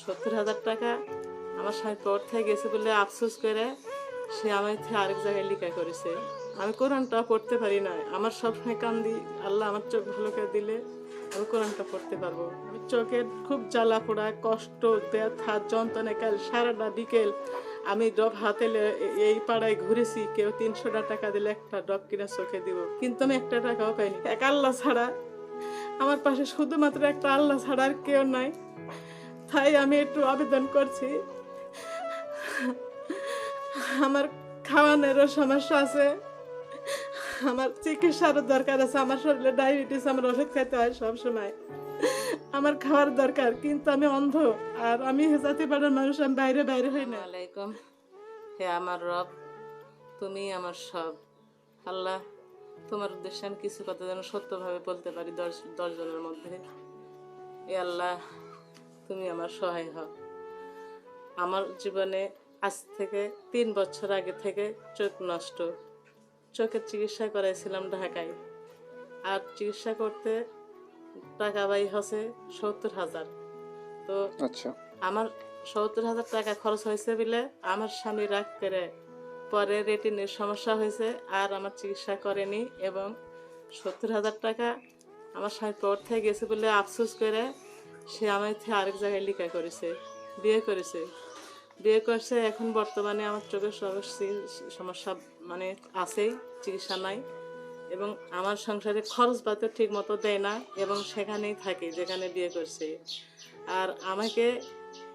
সত্তর হাজার টাকা আমার স্বামী পর থেকে গেছে বলে আফসোস করে সে আমার থেকে আরেক জায়গায় লিখা করেছে। আমি কোরআনটা পড়তে পারি না। আমার সবসময় কান্দি, আল্লাহ আমার চোখ ভালো করে দিলে আমি কোরআনটা পড়তে পারব। আমি চোখের খুব জ্বালা পোড়া, কষ্ট, ব্যথা যন্ত্রণা কাল সারাটা বিকেল আমি ডব হাতে এই পাড়ায় ঘুরেছি, কেউ তিনশো টাকা দিলে একটা ডব কিনা চোখে দিব। কিন্তু আমি একটা টাকাও পাইনি। এক আল্লাহ ছাড়া আমার পাশে শুধুমাত্র একটা আল্লাহ ছাড়া আর কেউ নাই। তাই আমি একটু আবেদন করছি। আমার খাওয়ানোরও সমস্যা আছে। আমার চিকিৎসারও দরকার আছে। আমার শরীরে ডায়াবেটিস, আমার ওষুধ খেতে হয় সব সময় আমার খাওয়ার দরকার, কিন্তু আমি অন্ধ। আর আমি জাতি পাড়ার মানুষ, আমি বাইরে বাইরে হই না। আলাইকুম। হে আমার রব, তুমি আমার সব। আল্লাহ, তোমার উদ্দেশ্যে আমি কিছু কথা যেন সত্যভাবে বলতে পারি দশ দশজনের মধ্যে। এ আল্লাহ তুমি আমার সহায় হও। আমার জীবনে আজ থেকে তিন বছর আগে থেকে চোখ নষ্ট। চোখের চিকিৎসা করাইছিলাম ঢাকায়। আর চিকিৎসা করতে টাকা বাই হচ্ছে সত্তর হাজার। তো আচ্ছা। আমার সত্তর হাজার টাকা খরচ হয়েছে বলে আমার স্বামী রাগ করে পরে রেটিনের সমস্যা হয়েছে আর আমার চিকিৎসা করেনি এবং সত্তর হাজার টাকা আমার স্বামী পর থেকে গেছে বলে আফসোস করে সে আমার থেকে আরেক জায়গায় লিখা করেছে, বিয়ে করেছে। বিয়ে করছে, এখন বর্তমানে আমার চোখের সমস্যা সমস্যা মানে আছেই চিকিৎসা নাই। এবং আমার সংসারে খরচ পাতে ঠিক মতো দেয় না এবং সেখানেই থাকে যেখানে বিয়ে করছে। আর আমাকে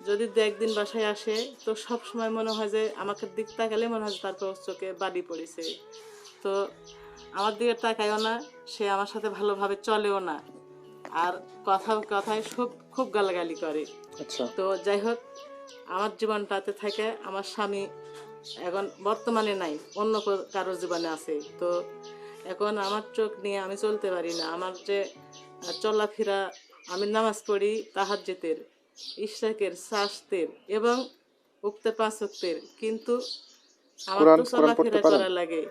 যদি দু একদিন বাসায় আসে, তো সব সময় মনে হয় যে আমাকে দিক তাকালে মনে হয় তারপর চোখে বাড়ি পড়েছে। তো আমার দিকে তাকায়ও না, সে আমার সাথে ভালোভাবে চলেও না। আর কথা কথায় খুব খুব গালাগালি করে। আচ্ছা। তো যাই হোক আমার জীবনটাতে থাকে আমার স্বামী এখন বর্তমানে নাই অন্য কারোর জীবনে আছে। তো এখন আমার চোখ নিয়ে আমি চলতে পারি না। আমার যে চলাফেরা আমি নামাজ পড়ি তাহাজ্জেতের ইশাকের শাস্তের এবং উক্তে পাঁচ উক্তের কিন্তু আমার তো চলাফেরা? করা লাগে।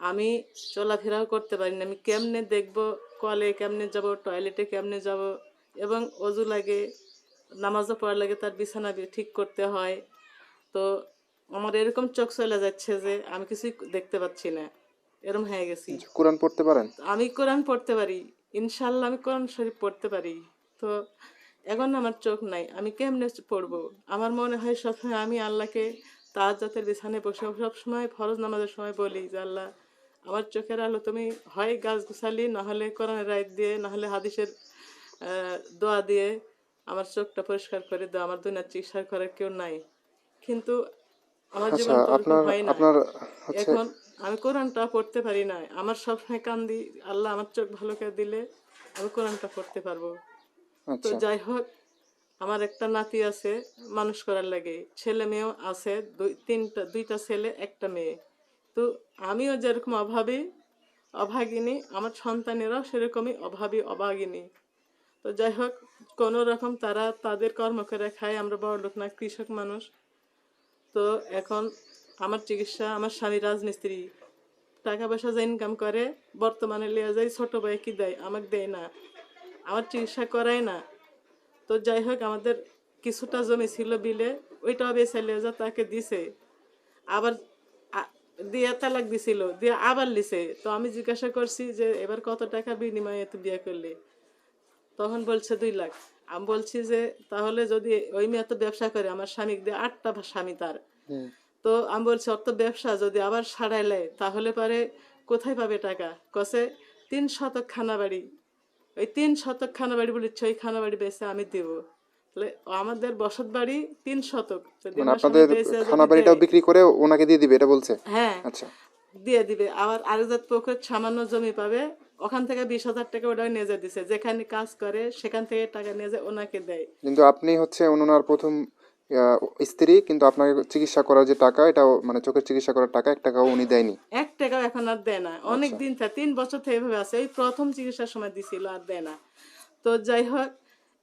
আমি চলাফেরাও করতে পারি না। আমি কেমনে দেখব কলে কেমনে যাব টয়লেটে কেমনে যাব এবং অজু লাগে নামাজও পড়া লাগে তার বিছানা ঠিক করতে হয়। তো আমার এরকম চোখ চলে যাচ্ছে যে আমি কিছুই দেখতে পাচ্ছি না। এরম হয়ে গেছি। কোরআন পড়তে পারেন? আমি কোরআন পড়তে পারি। ইনশাল্লাহ আমি কোরআন শরীফ পড়তে পারি। তো এখন আমার চোখ নাই আমি কেমনে পড়ব? আমার মনে হয় সবসময় আমি আল্লাহকে তার জাতের বিছানে বসে সবসময় ফরজ নামাজের সময় বলি যে আল্লাহ আমার চোখের আলো তুমি হয় গাছ গুছালি নাহলে কোরআনের রায় দিয়ে নাহলে হাদিসের দোয়া দিয়ে আমার চোখটা পরিষ্কার করে দাও আমার দুনিয়া চিকিৎসা করার কেউ নাই। কিন্তু আমার আচ্ছা জীবন হয় না এখন আমি কোরআনটা পড়তে পারি না আমার সবসময় কান্দি আল্লাহ আমার চোখ ভালো করে দিলে আমি কোরআনটা পড়তে পারব। তো আচ্ছা। যাই হোক আমার একটা নাতি আছে মানুষ করার লাগে। ছেলে মেয়েও আছে দুই তিনটা দুইটা ছেলে একটা মেয়ে। তো আমিও যেরকম অভাবী, অভাগিনী, আমার সন্তানেরাও সেরকমই অভাবী, অভাগিনী। তো যাই হোক, কোনো রকম তারা তাদের কর্ম করে খায়, আমরা বড় লোক না, কৃষক মানুষ। তো এখন আমার চিকিৎসা, আমার স্বামী রাজমিস্ত্রি টাকা পয়সা যে ইনকাম করে, বর্তমানে লিয়া যায়, ছোট কি দেয়? আমাকে দেয় না। আমার চিকিৎসা করায় না। তো যাই হোক, আমাদের কিছুটা জমি ছিল বিলে, ওইটাও বেছে লিয়ে যা তাকে দিছে। আবার দিয়ে তালাক দিছিল দিয়ে আবার লিছে। তো আমি জিজ্ঞাসা করছি যে এবার কত টাকা বিনিময়ে তুই বিয়ে করলি? তখন বলছে দুই লাখ। আমি বলছি যে তাহলে যদি ওই মেয়ে তো ব্যবসা করে আমার স্বামী দিয়ে আটটা স্বামী তার। তো আমি বলছি অত ব্যবসা যদি আবার সারাইলে তাহলে পারে কোথায় পাবে টাকা? কসে তিন শতক খানা বাড়ি ওই তিন শতক খানা বাড়ি বলেছে ওই খানা বাড়ি বেচে আমি দিব। আমাদের বসত বাড়ি তিন শতক। মানে আপনাদের খানা বাড়িটাও বিক্রি করে ওনাকে দিয়ে দিবে এটা বলছে? হ্যাঁ। আচ্ছা। দিয়ে দিবে। আবার আরেকজাত পুকুর সামান্য জমি পাবে ওখান থেকে বিশ হাজার টাকা ওটা নিয়ে যা দিছে। যেখানে কাজ করে সেখান থেকে টাকা নিয়ে যায় ওনাকে দেয়। কিন্তু আপনি হচ্ছে ওনার প্রথম স্ত্রী কিন্তু আপনাকে চিকিৎসা করার যে টাকা এটাও মানে চোখের চিকিৎসা করার টাকা এক টাকাও উনি দেয়নি। এক টাকাও এখন আর দেয় না। অনেক দিন থেকে তিন বছর থেকে এভাবে আছে। এই প্রথম চিকিৎসার সময় দিছিল আর দেয় না। তো যাই হোক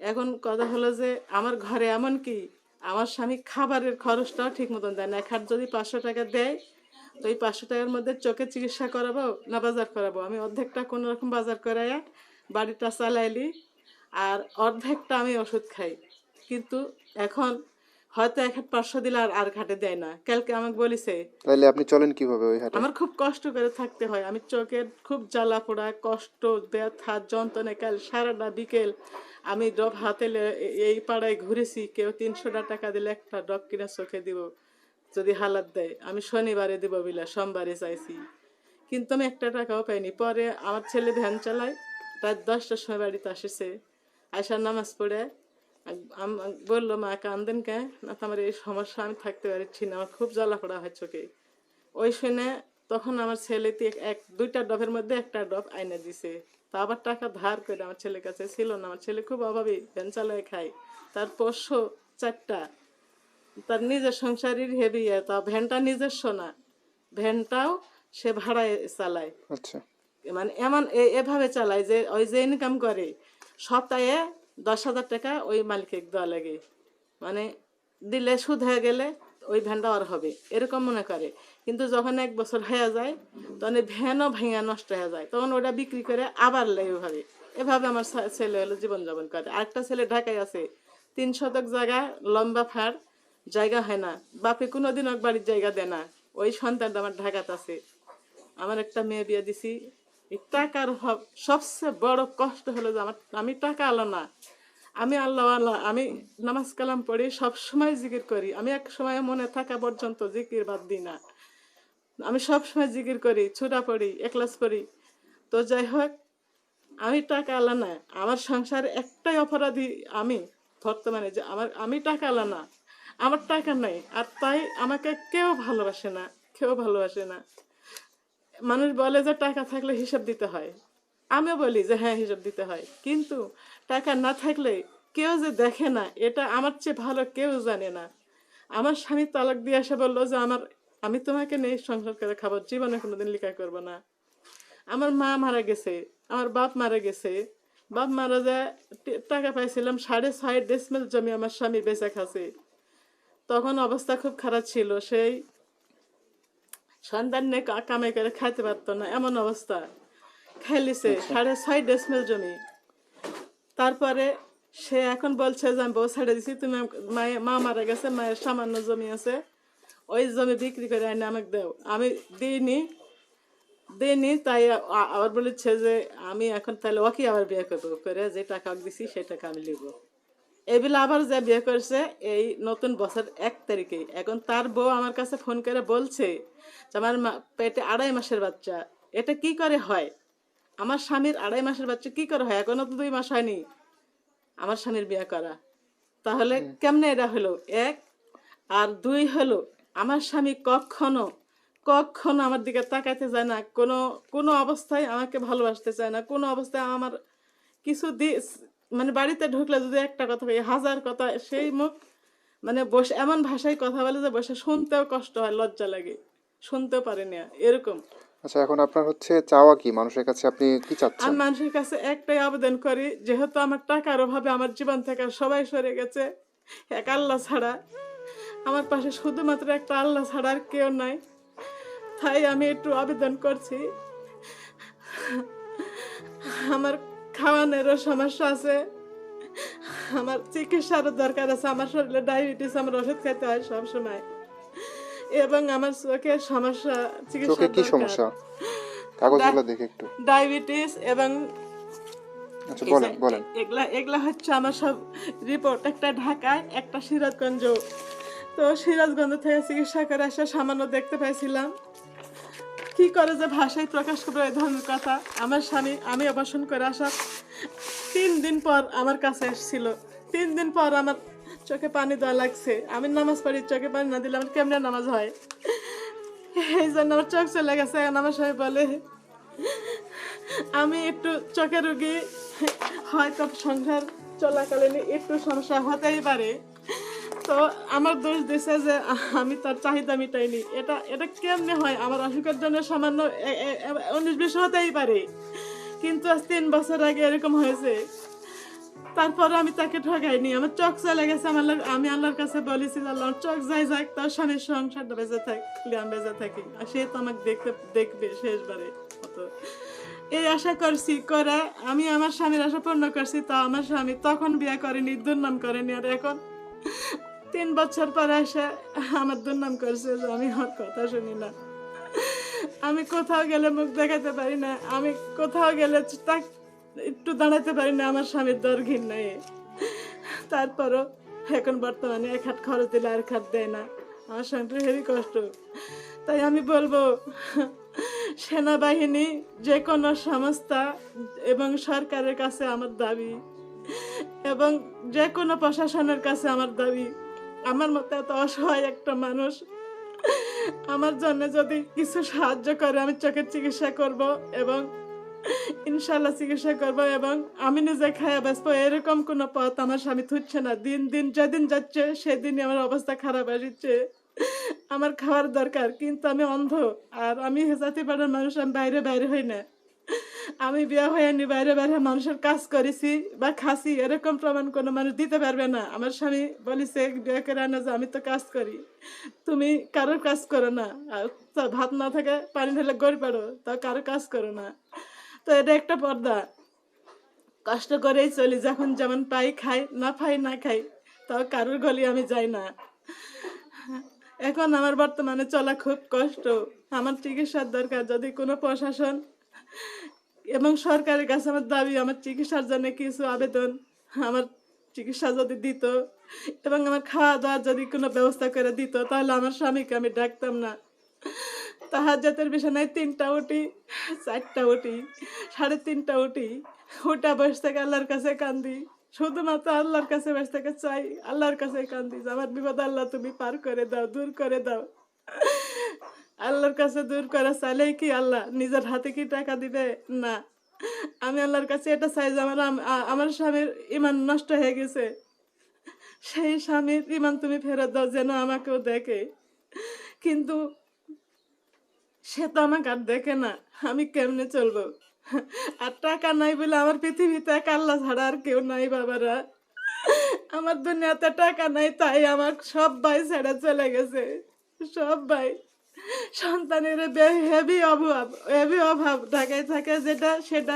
এখন কথা হলো যে আমার ঘরে এমন কি আমার স্বামী খাবারের খরচটাও ঠিক মতন দেয় না। এক হাট যদি পাঁচশো টাকা দেয় তো এই পাঁচশো টাকার মধ্যে চোখের চিকিৎসা করাবো না বাজার করাবো? আমি অর্ধেকটা কোনো রকম বাজার করাইয়া বাড়িটা চালাইলি আর অর্ধেকটা আমি ওষুধ খাই। কিন্তু এখন হয়তো এক হাট পাঁচশো দিলে আর আর ঘাটে দেয় না। কালকে আমাকে বলিছে তাহলে আপনি চলেন কীভাবে ওই হাটে? আমার খুব কষ্ট করে থাকতে হয়। আমি চোখের খুব জ্বালা পোড়া কষ্ট ব্যথা যন্ত্রণা কাল সারাটা বিকেল আমি ডব হাতে এই পাড়ায় ঘুরেছি, কেউ তিনশোটা টাকা দিলে একটা ডব কিনা চোখে দিব, যদি হালাত দেয়। আমি শনিবারে দিব বিলা, সোমবারে চাইছি কিন্তু আমি একটা টাকাও পাইনি। পরে আমার ছেলে ভ্যান চালায়, রাত দশটার সময় বাড়িতে আসেছে। আসার নামাজ পড়ে। বলল, মা, কান্দেন কে না তো আমার এই সমস্যা, আমি থাকতে পারছি না। আমার খুব জ্বালা পড়া হয় চোখে। ওই শুনে তখন আমার ছেলে এক দুইটা ডবের মধ্যে একটা ডব আইনে দিছে। তা আবার টাকা ধার করে আমার ছেলের কাছে ছিল না। আমার ছেলে খুব অভাবী ভ্যান চালায় খায়। তার পোষ্য চারটা তার নিজের সংসারের হেভি তা ভ্যানটা নিজস্ব না। ভ্যানটাও সে ভাড়ায় চালায়। আচ্ছা। মানে এমন এভাবে চালায় যে ওই যে ইনকাম করে সপ্তাহে দশ হাজার টাকা ওই মালিককে দেওয়া লাগে। মানে দিলে সুদ হয়ে গেলে ওই ভ্যানটা আর হবে। এরকম মনে করে। কিন্তু যখন এক বছর হয়ে যায়, তখন ভ্যানও ভেঙে নষ্ট হয়ে যায়। তখন ওটা বিক্রি করে আবার লেয় এভাবে আমার ছেলে হলো জীবনযাপন করে। আরেকটা ছেলে ঢাকায় আছে। তিন শতক জায়গা, লম্বা ফাড়, জায়গা হয় না। বাপে কোনোদিন এক বাড়ির জায়গা দেয় না। ওই সন্তানটা আমার ঢাকাতে আছে। আমার একটা মেয়ে বিয়ে দিছি। টাকার সবচেয়ে বড় কষ্ট হলো যে আমার আমি টাকা আলো না। আমি আল্লাহ আল্লাহ, আমি নামাজ কালাম পড়ি সব সময় জিকির করি। আমি এক সময় মনে থাকা পর্যন্ত জিকির বাদ দিই না। আমি সব সময় জিকির করি, ছুটা পড়ি একলাস পড়ি। তো যাই হোক, আমি টাকা আলা না, আমার সংসারে একটাই অপরাধী আমি বর্তমানে যে আমার, আমি টাকা আলা না, আমার টাকা নাই, আর তাই আমাকে কেউ ভালোবাসে না, কেউ ভালোবাসে না। মানুষ বলে যে টাকা থাকলে হিসাব দিতে হয়। আমিও বলি যে হ্যাঁ হিসাব দিতে হয়। কিন্তু টাকা না থাকলে কেউ যে দেখে না এটা আমার চেয়ে ভালো কেউ জানে না। আমার স্বামী তালাক দিয়ে এসে বলল যে আমার আমি তোমাকে নেই সংসার করে খাব জীবনে কোনোদিন লিখা করব না। আমার মা মারা গেছে আমার বাপ মারা গেছে। বাপ মারা যায় টাকা পাইছিলাম সাড়ে ছয় ডেসমেল জমি আমার স্বামী বেচা খাছে তখন অবস্থা খুব খারাপ ছিল সেই সন্তান নিয়ে কা- কামাই করে খাইতে পারতো না এমন অবস্থা। খাইলিছে সাড়ে ছয় ডেসমেল জমি। তারপরে সে এখন বলছে যে, আমি বউ ছেড়ে দিছি, তুমি মায়ে, মা মারা গেছে, মায়ের সামান্য জমি আছে, ওই জমি বিক্রি করে আনি আমাকে দাও। আমি দিইনি দিইনি, তাই আবার বলেছে যে, আমি এখন তাহলে ওকে আবার বিয়ে করব, করে যে টাকা দিছি, সেই টাকা আমি লিখব এগুলো আবার যে বিয়ে করছে, এই নতুন বছর এক তারিখে। এখন তার বউ আমার কাছে ফোন করে বলছে যে, আমার পেটে আড়াই মাসের বাচ্চা, এটা কি করে হয়? আমার স্বামীর আড়াই মাসের বাচ্চা কি করে হয়? এখনও তো দুই মাস হয়নি। আমার স্বামীর বিয়ে করা। তাহলে কেমনে এটা হলো? এক আর দুই হলো আমার স্বামী কখনো কখনো আমার দিকে তাকাতে যায় না। কোনো কোনো অবস্থায় আমাকে ভালোবাসতে চায় না। কোনো অবস্থায় আমার কিছু দি মানে বাড়িতে ঢুকলে যদি একটা কথা হয় হাজার কথা সেই মুখ মানে বসে এমন ভাষায় কথা বলে যে বসে শুনতেও কষ্ট হয় লজ্জা লাগে। শুনতেও পারে না। এরকম। আচ্ছা এখন আপনার হচ্ছে চাওয়া কি? মানুষের কাছে আপনি কি চাচ্ছেন? আমি মানুষের কাছে একটাই আবেদন করি, যেহেতু আমার টাকার অভাবে আমার জীবন থেকে সবাই সরে গেছে, এক আল্লাহ ছাড়া। আমার পাশে শুধুমাত্র একটা আল্লাহ ছাড়া আর কেউ নাই। তাই আমি একটু আবেদন করছি। আমার খাওয়ানোরও সমস্যা আছে। আমার চিকিৎসারও দরকার আছে। আমার শরীরে ডায়াবেটিস, আমার ওষুধ খেতে হয় সব সময় এবং আমার চোখের সমস্যা চিকিৎসা কি সমস্যা? কাগজগুলো দেখে একটু। ডায়াবেটিস এবং আচ্ছা বলেন বলেন। এগুলা এগুলা হচ্ছে আমার সব রিপোর্ট একটা ঢাকায় একটা সিরাজগঞ্জ তো সিরাজগঞ্জ থেকে চিকিৎসা করে আসা সামান্য দেখতে পাইছিলাম। কি করে যে ভাষায় প্রকাশ করবে এই ধরনের কথা? আমার স্বামী আমি অপারেশন করে আসা তিন দিন পর আমার কাছে এসেছিল। তিন দিন পর আমার চোখে পানি দেওয়া লাগছে। আমি নামাজ পড়ি, চোখে পানি না দিলে আমার কেমনে নামাজ হয়? এই জন্য আমার চোখ চলে গেছে আমার স্বামী বলে, আমি একটু চোখের রুগী হয়তো সংসার চলাকালীন একটু সমস্যা হতেই পারে। তো আমার দোষ দিছে যে আমি তার চাহিদা মিটাইনি। এটা এটা কেমনে হয়? আমার অসুখের জন্য সামান্য উনিশ বিশ হতেই পারে। কিন্তু আজ তিন বছর আগে এরকম হয়েছে। তারপর আমি তাকে ঠকাইনি আমার চোখ চলে গেছে, আমার আমি আল্লাহর কাছে বলেছি যে আল্লাহ আমার চোখ যাই যাক, তার স্বামীর সংসারটা বেঁচে থাকলে আমি বেঁচে থাকি। আর সে তো আমাকে দেখতে দেখবে শেষবারে এই আশা করছি, করে আমি আমার স্বামীর আশা পূর্ণ করছি তা আমার স্বামী তখন বিয়ে করেনি, দুর্নাম করেনি। আর এখন তিন বছর পরে এসে আমার দুর্নাম করছে যে আমি ওর কথা শুনি না। আমি কোথাও গেলে মুখ দেখাতে পারি না। আমি কোথাও গেলে তা একটু দাঁড়াতে পারি না, আমার স্বামীর দরঘিন নাই। তারপরও এখন বর্তমানে এক হাত খরচ দিলে আর খাত দেয় না। আমার স্বামীর হেভি কষ্ট। তাই আমি বলব, সেনাবাহিনী যে কোনো সংস্থা এবং সরকারের কাছে আমার দাবি এবং যে কোনো প্রশাসনের কাছে আমার দাবি, আমার মতো এত অসহায় একটা মানুষ আমার জন্য যদি কিছু সাহায্য করে, আমি চোখের চিকিৎসা করব এবং ইনশাল্লাহ চিকিৎসা করব এবং আমি নিজে খাইয়া বাঁচবো এরকম কোনো পথ আমার স্বামী থুচ্ছে না। দিন দিন, যেদিন যাচ্ছে, সেদিনই আমার অবস্থা খারাপ আসছে আমার খাওয়ার দরকার, কিন্তু আমি অন্ধ। আর আমি জাতি পাড়ার মানুষ, আমি বাইরে বাইরে হই না। আমি বিয়ে হয়নি বাইরে বাইরে মানুষের কাজ করেছি বা খাসি, এরকম প্রমাণ কোনো মানুষ দিতে পারবে না। আমার স্বামী বলিছে, বিয়ে করে আনা যে, আমি তো কাজ করি। তুমি কারোর কাজ করো না। আর ভাত না থাকে, পানি ঢেলে গড়ি পাড়ো তাও কারও কাজ করো না। তো এটা একটা পর্দা। কষ্ট করেই চলি, যখন যেমন পাই খাই, না পাই না খাই তাও কারোর গলি আমি যাই না। এখন আমার বর্তমানে চলা খুব কষ্ট। আমার চিকিৎসার দরকার, যদি কোনো প্রশাসন এবং সরকারের কাছে আমার দাবি, আমার চিকিৎসার জন্য কিছু আবেদন, আমার চিকিৎসা যদি দিত এবং আমার খাওয়া দাওয়ার যদি কোনো ব্যবস্থা করে দিত, তাহলে আমার স্বামীকে আমি ডাকতাম না। তাহার জাতের বিছানায় তিনটা উঠি, চারটা উঠি, সাড়ে তিনটা উঠি ওটা বসে থেকে আল্লাহর কাছে কান্দি, শুধুমাত্র আল্লাহর কাছে বসে থেকে চাই, আল্লাহর কাছে কান্দি আমার বিপদ আল্লাহ তুমি পার করে দাও, দূর করে দাও। আল্লাহর কাছে দূর করা চাইলে কি আল্লাহ নিজের হাতে কি টাকা দিবে? না। আমি আল্লাহর কাছে এটা চাই যে আমার আমার স্বামীর ইমান নষ্ট হয়ে গেছে। সেই স্বামীর ইমান তুমি ফেরত দাও যেন আমাকেও দেখে। কিন্তু সে তো আমাকে আর দেখে না, আমি কেমনে চলবো? আর টাকা নাই বলে আমার পৃথিবীতে এক আল্লাহ ছাড়া আর কেউ নাই, বাবারা। আমার দুনিয়াতে টাকা নাই, তাই আমার সব ভাই ছেড়ে চলে গেছে। সব ভাই। সন্তানের হেভি অভাব হেভি অভাব। ঢাকায় থাকে যেটা, সেটা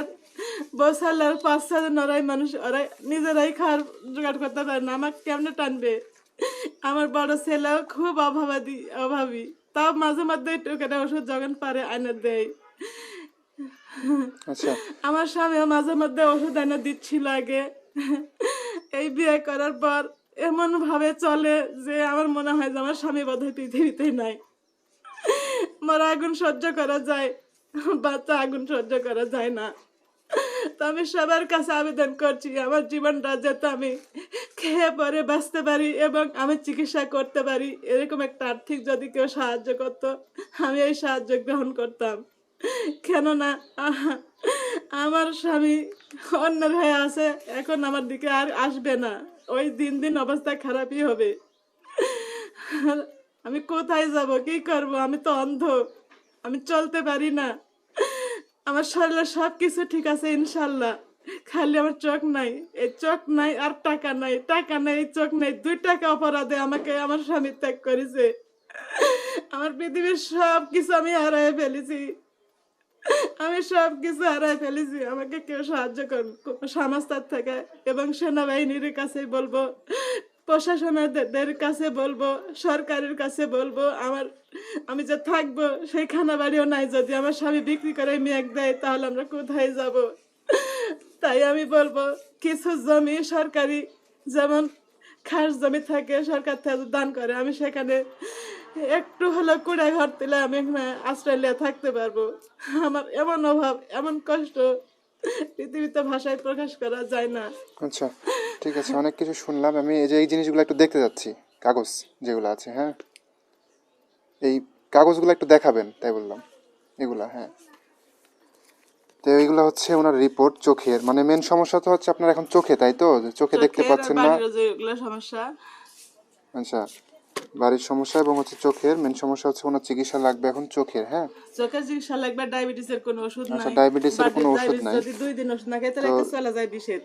বসালার পাঁচ ছজন ওরাই মানুষ, ওরাই নিজেরাই খাওয়ার জোগাড় করতে পারে না। আমাকে কেমনে টানবে? আমার বড় ছেলেও খুব অভাবাদি অভাবী। তাও মাঝে মধ্যে একটু করে ওষুধ যখন পারে আনে দেয় আচ্ছা। আমার স্বামীও মাঝে মধ্যে ওষুধ এনে দিচ্ছিল আগে। এই বিয়ে করার পর এমন ভাবে চলে যে আমার মনে হয় যে আমার স্বামী বোধহয় পৃথিবীতেই নাই। মরা আগুন সহ্য করা যায় বাচ্চা আগুন সহ্য করা যায় না। তো আমি সবার কাছে আবেদন করছি, আমার জীবনটা যাতে আমি খেয়ে পরে বাঁচতে পারি এবং আমি চিকিৎসা করতে পারি, এরকম একটা আর্থিক যদি কেউ সাহায্য করতো, আমি এই সাহায্য গ্রহণ করতাম। কেননা আমার স্বামী অন্যের হয়ে আছে, এখন আমার দিকে আর আসবে না। ওই দিন দিন অবস্থা খারাপই হবে। আমি কোথায় যাব, কি করব? আমি তো অন্ধ, আমি চলতে পারি না। আমার শরীরে সব কিছু ঠিক আছে, ইনশাল্লাহ। খালি আমার চোখ নাই, এই চোখ নাই আর টাকা নাই। টাকা নাই চোখ নাই। দুই টাকা অপরাধে আমাকে আমার স্বামী ত্যাগ করেছে। আমার পৃথিবীর সব কিছু আমি হারাই ফেলেছি। আমি সব কিছু হারাই ফেলেছি। আমাকে কেউ সাহায্য কোনো সংস্থার থেকে এবং সেনাবাহিনীর কাছে বলব প্রশাসনের কাছে বলব, সরকারের কাছে বলব, আমার, আমি যে থাকব সেই খানা বাড়িও নাই। যদি আমার স্বামী বিক্রি করে মেঘ দেয়, তাহলে আমরা কোথায় যাব? তাই আমি বলব, কিছু জমি সরকারি, যেমন খাস জমি থাকে, সরকার থেকে দান করে, আমি সেখানে একটু হলো কুড়ে ঘর তুলে আমি এখানে অস্ট্রেলিয়া থাকতে পারব। আমার এমন অভাব, এমন কষ্ট পৃথিবীতে ভাষায় প্রকাশ করা যায় না। আচ্ছা ঠিক আছে অনেক কিছু শুনলাম। আমি এই যে এই জিনিসগুলো একটু দেখতে যাচ্ছি কাগজ যেগুলো আছে হ্যাঁ? এই কাগজগুলো একটু দেখাবেন তাই বললাম এগুলা হ্যাঁ। তো এইগুলো হচ্ছে ওনার রিপোর্ট চোখের। মানে মেন সমস্যা তো হচ্ছে আপনার এখন চোখে তাই তো? চোখে দেখতে পাচ্ছেন না। সমস্যা। আচ্ছা বাড়ির সমস্যা এবং হচ্ছে চোখের মেন সমস্যা হচ্ছে ওনার চিকিৎসা লাগবে এখন চোখের হ্যাঁ? চোখের চিকিৎসা লাগবে ডায়াবেটিসের কোনো ওষুধ আচ্ছা, নাই। ডায়াবেটিসের কোনো ওষুধ নাই। যদি দুই দিন ওষুধ না খাই তাহলে একটা চলে যায় বিষের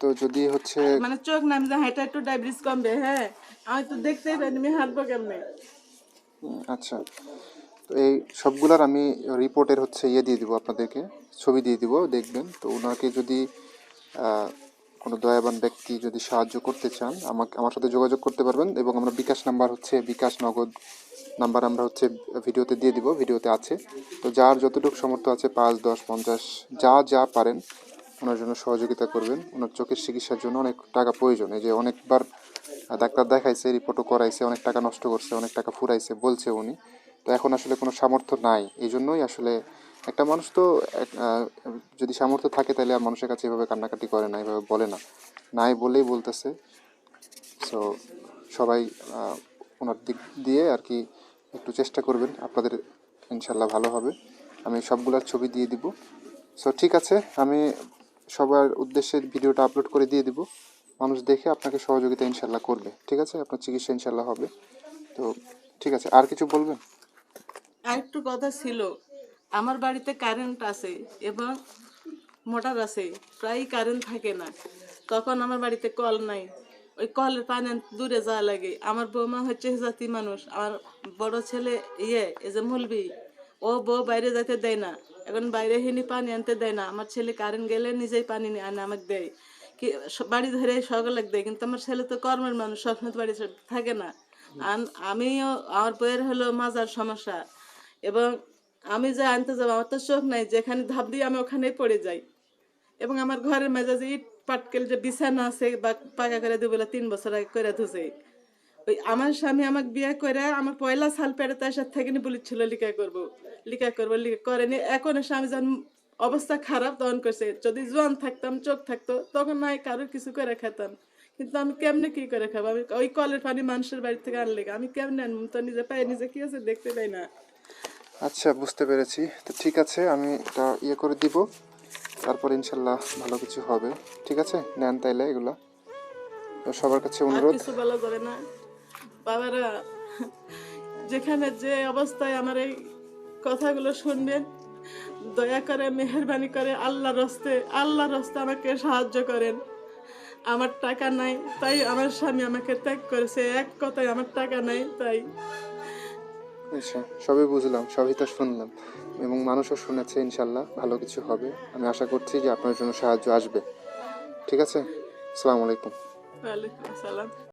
তো যদি হচ্ছে মানে চোখ নাম যে হাঁটা একটু ডায়াবেটিস কমবে হ্যাঁ? আমি তো দেখতেই পাইনি আমি হাঁটবো কেমনে? আচ্ছা তো এই সবগুলার আমি রিপোর্টের হচ্ছে ইয়ে দিয়ে দিব আপনাদেরকে ছবি দিয়ে দিব দেখবেন। তো ওনাকে যদি আহ, কোনো দয়াবান ব্যক্তি যদি সাহায্য করতে চান, আমাকে, আমার সাথে যোগাযোগ করতে পারবেন এবং আমরা বিকাশ নাম্বার হচ্ছে, বিকাশ নগদ নাম্বার আমরা হচ্ছে ভিডিওতে দিয়ে দিব, ভিডিওতে আছে। তো যার যতটুকু সামর্থ্য আছে, পাঁচ, দশ, পঞ্চাশ, যা যা পারেন, ওনার জন্য সহযোগিতা করবেন। ওনার চোখের চিকিৎসার জন্য অনেক টাকা প্রয়োজন। এই যে অনেকবার ডাক্তার দেখাইছে, রিপোর্টও করাইছে, অনেক টাকা নষ্ট করছে, অনেক টাকা ফুরাইছে, বলছে উনি। তো এখন আসলে কোনো সামর্থ্য নাই। এই জন্যই আসলে একটা মানুষ তো যদি সামর্থ্য থাকে তাহলে আর মানুষের কাছে এভাবে কান্নাকাটি করে না, এভাবে বলে না। নাই বলেই বলতেছে। সো সবাই ওনার দিক দিয়ে আর কি একটু চেষ্টা করবেন। আপনাদের ইনশাল্লাহ ভালো হবে। আমি সবগুলোর ছবি দিয়ে দিব। সো ঠিক আছে। আমি সবার উদ্দেশ্যে ভিডিওটা আপলোড করে দিয়ে দিব। মানুষ দেখে আপনাকে সহযোগিতা ইনশাল্লাহ করবে। ঠিক আছে? আপনার চিকিৎসা ইনশাল্লাহ হবে। তো, ঠিক আছে। আর কিছু বলবেন? আরেকটু কথা ছিল। আমার বাড়িতে কারেন্ট আছে এবং মোটর আছে প্রায় কারেন্ট থাকে না। তখন আমার বাড়িতে কল নাই। ওই কলের পানি দূরে যাওয়া লাগে। আমার বৌমা হচ্ছে জাতি মানুষ। আমার বড় ছেলে ইয়ে এই যে মুলবি ও বউ বাইরে যেতে দেয় না। এখন বাইরে হিনি পানি আনতে দেয় না। আমার ছেলে কারেন্ট গেলে নিজেই পানি নিয়ে আনে, আমাকে দেয়। কি বাড়ি ধরে সকলে দেয়। কিন্তু আমার ছেলে তো কর্মের মানুষ সবসময় বাড়ি থাকে না। আমিও আমার বইয়ের হলো মাজার সমস্যা। এবং আমি যা আনতে যাব, আমার তো চোখ নাই, যেখানে ধাপ দিয়ে আমি ওখানেই পড়ে যাই। এবং আমার ঘরের মেজাজে ইট পাটকেল যে বিছানা আছে বা পাকা করে দেবো বলে তিন বছর আগে করে ধুছে। ওই আমার স্বামী আমাকে বিয়ে করে আমার পয়লা সাল পেড়ে তার সাথে থেকে বলেছিল লিখা করব লিখা করব লিখা করেনি এখন স্বামী যখন অবস্থা খারাপ তখন করছে, যদি জোয়ান থাকতাম, চোখ থাকতো, তখন নাই কারোর কিছু করে খেতাম। কিন্তু আমি কেমনে কি করে খাব? আমি ওই কলের পানি মানুষের বাড়ি থেকে আনলে, আমি কেমনে আনব? তো নিজে পাই নিজে কি আছে দেখতে পাই না। আচ্ছা বুঝতে পেরেছি। তো ঠিক আছে আমি এটা ইয়ে করে দিব। তারপর ইনশাল্লাহ ভালো কিছু হবে। ঠিক আছে? নেন তাইলে এগুলা। তো সবার কাছে অনুরোধ। কিছু বলা যাবে না। বাবারা যেখানে যে অবস্থায় আমার এই কথাগুলো শুনবেন দয়া করে মেহরবানি করে আল্লাহ রস্তে আল্লাহ রস্তে আমাকে সাহায্য করেন। আমার টাকা নাই তাই আমার স্বামী আমাকে ত্যাগ করেছে। এক কথায় আমার টাকা নাই তাই আচ্ছা। সবই বুঝলাম সবই তো শুনলাম। এবং মানুষও শুনেছে ইনশাল্লাহ ভালো কিছু হবে। আমি আশা করছি যে আপনার জন্য সাহায্য আসবে। ঠিক আছে? আসসালামু আলাইকুম ওয়ালাইকুম আসসালাম।